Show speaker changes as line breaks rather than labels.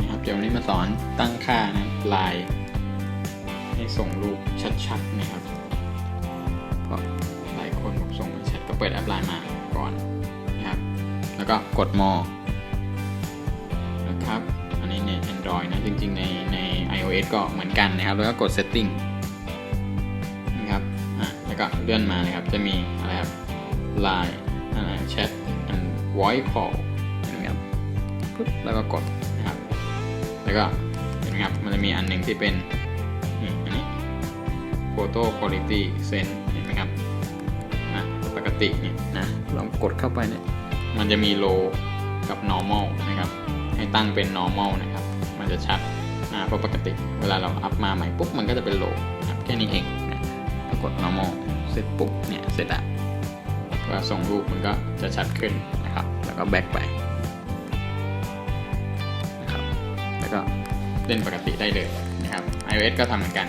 นะครับ เดี๋ยววันนี้มาสอนตั้งค่านะไลน์ให้ส่งรูปชัดๆนะครับเพราะหลายคนบอกส่งไม่ชัดก็เปิดแอปไลน์มาก่อนนะครับ แล้วก็กดมอนะครับ อันนี้ใน Android นะ จริงๆ ในใน iOS ก็เหมือนกันนะครับ แล้วก็กด Setting นะครับอะแล้วก็เลื่อนมานะครับ จะมีอะไรครับ Line อะไร Chat and Voice Call นไหมครับปึ๊บแล้วก็กดนะครับ แล้วก็เห็นไหมครับ มันจะมีอันหนึ่งที่เป็นนี่อันนี้ Photo Quality Sense เห็นไหมครับนะปกติเนี่ยนะลองกดเข้าไปเนี่ยมันจะมี low กับ normal นะครับ ให้ตั้งเป็น normal นะครับ มันจะชัดนะเพราะปกติ เวลาเราอัพมาใหม่ปุ๊บมันก็จะเป็น low นะครับแค่นี้เองนะพอกด normal เสร็จปุ๊บเนี่ยเสร็จแล้วเวลาส่งรูปมันก็จะชัดขึ้นนะครับ แล้วก็ back ไปนะครับแล้ว ก็เล่นปกติได้เลยนะครับ iOS ก็ทำเหมือนกัน